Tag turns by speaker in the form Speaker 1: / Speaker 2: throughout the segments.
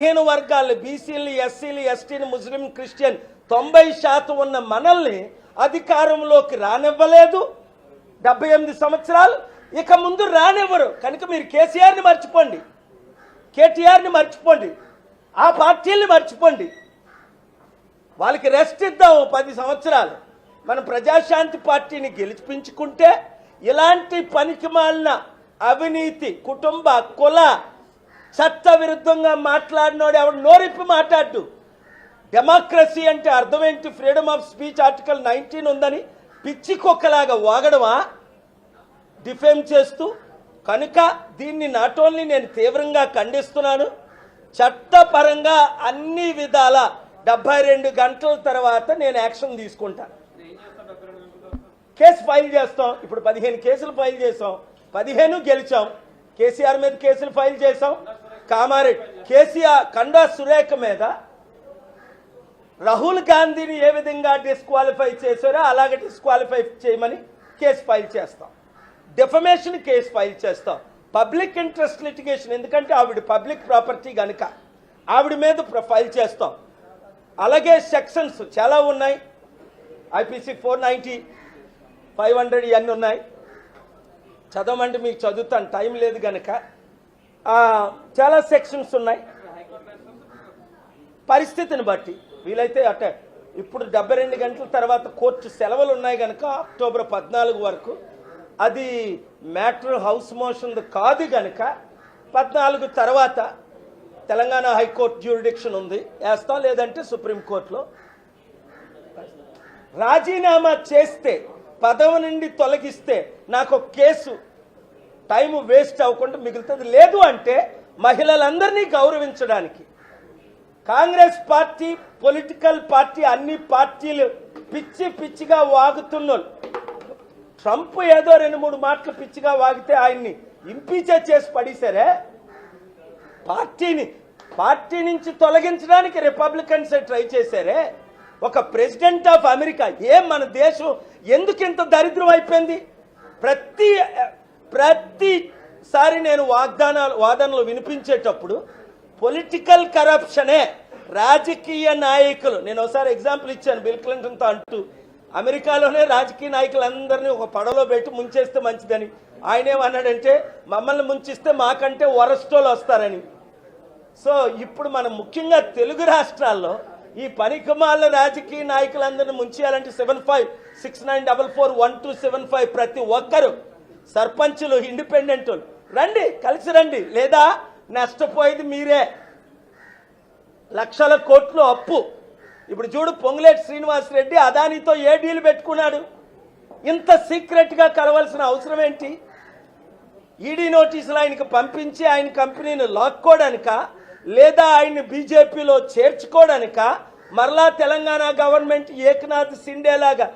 Speaker 1: పదిహేను వర్గాలు బీసీలు ఎస్సీలు ఎస్టీలు ముస్లిం క్రిస్టియన్ తొంభై శాతం ఉన్న మనల్ని అధికారంలోకి రానివ్వలేదు. డెబ్బై ఎనిమిది సంవత్సరాలు. ఇక ముందు రానివ్వరు. కనుక మీరు కేసీఆర్ని మర్చిపోండి. కేటీఆర్ని మర్చిపోండి. ఆ పార్టీల్ని మర్చిపోండి. వాళ్ళకి రెస్ట్ ఇద్దాం పది సంవత్సరాలు. మనం ప్రజాశాంతి పార్టీని గెలిపించుకుంటే ఇలాంటి పనికి మాలిన అవినీతి కుటుంబ కుల చట్ట విరుద్ధంగా మాట్లాడినోడు ఎవడు? నోరిప్పి మాట్లాడు డెమోక్రసీ అంటే అర్థం ఏంటి freedom of speech article nineteen ఉందని పిచ్చి కుక్కలాగా వాగడమా? డిఫేమ్ చేస్తూ కనుక దీన్ని నాట్ ఓన్లీ నేను తీవ్రంగా ఖండిస్తున్నాను చట్టపరంగా అన్ని విధాల డెబ్బై రెండు గంటల తర్వాత నేను యాక్షన్ తీసుకుంటాను కేసు ఫైల్ చేస్తాం. ఇప్పుడు పదిహేను కేసులు ఫైల్ చేసాం పదిహేను గెలిచాం. కేసీఆర్ మీద కేసులు ఫైల్ చేసాం కామారెడ్డి. కేసీఆర్ కండా సురేఖ మీద రాహుల్ గాంధీని ఏ విధంగా డిస్క్వాలిఫై చేశారో అలాగే డిస్క్వాలిఫై చేయమని కేసు ఫైల్ చేస్తాం. డిఫమేషన్ కేసు ఫైల్ చేస్తాం. పబ్లిక్ ఇంట్రెస్ట్ లిటిగేషన్ ఎందుకంటే ఆవిడ పబ్లిక్ ప్రాపర్టీ కనుక ఆవిడ మీద ఫైల్ చేస్తాం. అలాగే సెక్షన్స్ చాలా ఉన్నాయి. IPC four ninety five hundred ఇవన్నీ ఉన్నాయి. చదవమంటే మీకు చదువుతాను టైం లేదు కనుక చాలా సెక్షన్స్ ఉన్నాయి. పరిస్థితిని బట్టి వీలైతే అటే ఇప్పుడు డెబ్బై రెండు గంటల తర్వాత కోర్టు సెలవులు ఉన్నాయి కనుక అక్టోబర్ పద్నాలుగు వరకు అది మ్యాటర్ హౌస్ మోషన్ కాదు కనుక పద్నాలుగు తర్వాత తెలంగాణ హైకోర్టు జ్యూరిడిక్షన్ ఉంది. వేస్తాం లేదంటే సుప్రీంకోర్టులో రాజీనామా చేస్తే పదవి నుండి తొలగిస్తే నాకు ఒక కేసు టైం వేస్ట్ అవ్వకుండా మిగులుతుంది. లేదు అంటే మహిళలందరినీ గౌరవించడానికి కాంగ్రెస్ పార్టీ పొలిటికల్ పార్టీ అన్ని పార్టీలు పిచ్చి పిచ్చిగా వాగుతున్నోళ్ళు. ట్రంప్ ఏదో రెండు మూడు మాటలు పిచ్చిగా వాగితే ఆయన్ని ఇంపీచే చేసి పడేశారే? పార్టీని పార్టీ నుంచి తొలగించడానికి రిపబ్లికన్స్ ట్రై చేశారే? ఒక ప్రెసిడెంట్ ఆఫ్ అమెరికా ఏ మన దేశం ఎందుకు ఇంత దరిద్రం అయిపోయింది? ప్రతి ప్రతిసారి నేను వాగ్దానాలు వాదనలు వినిపించేటప్పుడు పొలిటికల్ కరప్షనే రాజకీయ నాయకులు నేను ఒకసారి ఎగ్జాంపుల్ ఇచ్చాను బిల్ క్లింటన్తో అంటూ అమెరికాలోనే రాజకీయ నాయకులందరినీ ఒక పడవలో పెట్టి ముంచేస్తే మంచిదని. ఆయన ఏమన్నాడంటే మమ్మల్ని ముంచిస్తే మాకంటే వరస్టోలు వస్తారని. సో ఇప్పుడు మనం ముఖ్యంగా తెలుగు రాష్ట్రాల్లో ఈ పనికిమాల రాజకీయ నాయకులందరినీ ముంచేయాలంటే seven five six nine double four one two seven five ప్రతి ఒక్కరు సర్పంచులు ఇండిపెండెంట్ రండి కలిసి రండి. లేదా నష్టపోయేది మీరే. లక్షల కోట్లు అప్పు. ఇప్పుడు చూడు పొంగులేటి శ్రీనివాస్ రెడ్డి అదానితో ఏ డీల్ పెట్టుకున్నాడు? ఇంత సీక్రెట్గా కలవాల్సిన అవసరం ఏంటి ఈడీ నోటీసులు ఆయనకు పంపించి ఆయన కంపెనీని లాక్కోవడానిక లేదా ఆయన్ని బీజేపీలో చేర్చుకోవడానిక మరలా తెలంగాణ గవర్నమెంట్ ఏకనాథ్ సిండేలాగా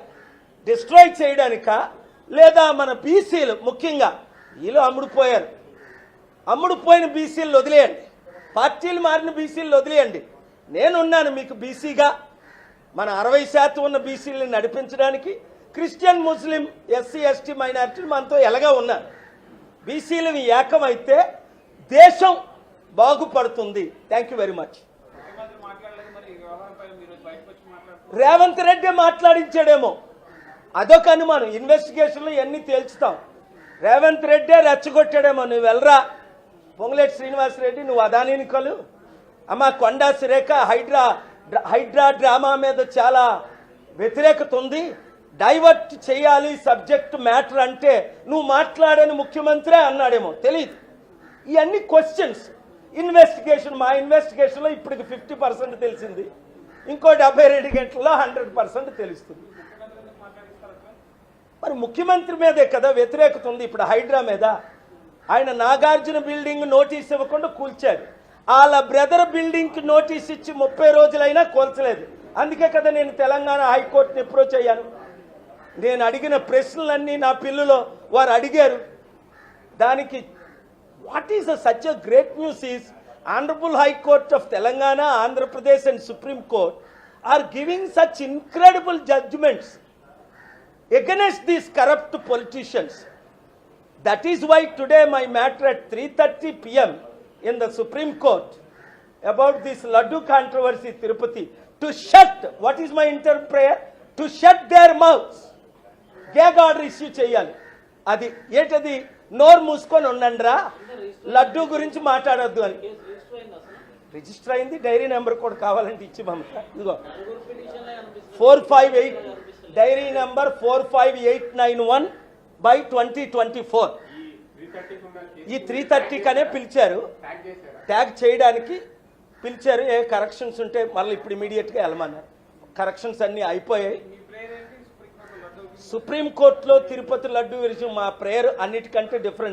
Speaker 1: డిస్ట్రాయ్ చేయడానిక? లేదా మన బీసీలు ముఖ్యంగా వీళ్ళు అమ్ముడుపోయారు. అమ్ముడుపోయిన బీసీలు వదిలేయండి. పార్టీలు మారిన బీసీలు వదిలేయండి. నేనున్నాను మీకు బీసీగా. మన అరవై శాతం ఉన్న బీసీలని నడిపించడానికి క్రిస్టియన్ ముస్లిం ఎస్సీ ఎస్టీ మైనారిటీలు మనతో ఎలాగా ఉన్నారు? బీసీలు ఏకమైతే దేశం బాగుపడుతుంది. Thank you very much Revanth Reddy మాట్లాడించాడేమో. అదొక అనుమానం. ఇన్వెస్టిగేషన్లో ఇవన్నీ తేల్చుతాం. రేవంత్ రెడ్డే రెచ్చగొట్టాడేమో. నువ్వు వెళ్ళరా? పొంగులేటి శ్రీనివాస్ రెడ్డి నువ్వు అదానిని కలు అమ్మ కొండా సురేఖ హైడ్రా హైడ్రా డ్రామా మీద చాలా వ్యతిరేకత ఉంది. డైవర్ట్ చేయాలి సబ్జెక్ట్ మ్యాటర్ అంటే నువ్వు మాట్లాడని ముఖ్యమంత్రే అన్నాడేమో. తెలియదు ఇవన్నీ క్వశ్చన్స్ ఇన్వెస్టిగేషన్ మా ఇన్వెస్టిగేషన్లో ఇప్పటికి ఫిఫ్టీ పర్సెంట్ తెలిసింది. ఇంకో డెబ్బై రెండు గంటల్లో హండ్రెడ్ పర్సెంట్ తెలుస్తుంది. మరి ముఖ్యమంత్రి మీదే కదా వ్యతిరేకత ఉంది ఇప్పుడు హైడ్రా మీద ఆయన నాగార్జున బిల్డింగ్ నోటీస్ ఇవ్వకుండా కూల్చాడు వాళ్ళ బ్రదర్ బిల్డింగ్కి నోటీస్ ఇచ్చి ముప్పై రోజులైనా కూల్చలేదు. అందుకే కదా నేను తెలంగాణ హైకోర్టుని అప్రోచ్ అయ్యాను. నేను అడిగిన ప్రశ్నలన్నీ నా పిల్లులో వారు అడిగారు. దానికి what is the such a great news is honourable High Court of Telangana Andhra Pradesh and Supreme Court are giving such incredible judgments against these corrupt politicians. That is why today my matter at 3:30 p.m. in the Supreme Court about this laddu controversy Tirupati to shut what is my interim prayer to shut their mouths gag order issue చేయాలి. అది ఏంటది? నోరు మూసుకొని ఉండండిరా. లడ్డు గురించి మాట్లాడొద్దు అని. Register అయింది dairy number కూడా కావాలంటే ఇచ్చి పంపుతా. ఇదిగో. Four five eight diary number four five eight nine one by twenty twenty four. ఈ త్రీ థర్టీకనే పిలిచారు. ట్యాగ్ చేయడానికి పిలిచారు. ఏ కరెక్షన్స్ ఉంటే మళ్ళీ ఇప్పుడు ఇమీడియట్గా వెళ్ళమన్నారు. కరెక్షన్స్ అన్నీ అయిపోయాయి.
Speaker 2: సుప్రీం
Speaker 1: సుప్రీంకోర్టులో తిరుపతి లడ్డు విషయం మా ప్రేయర్ అన్నిటికంటే డిఫరెంట్.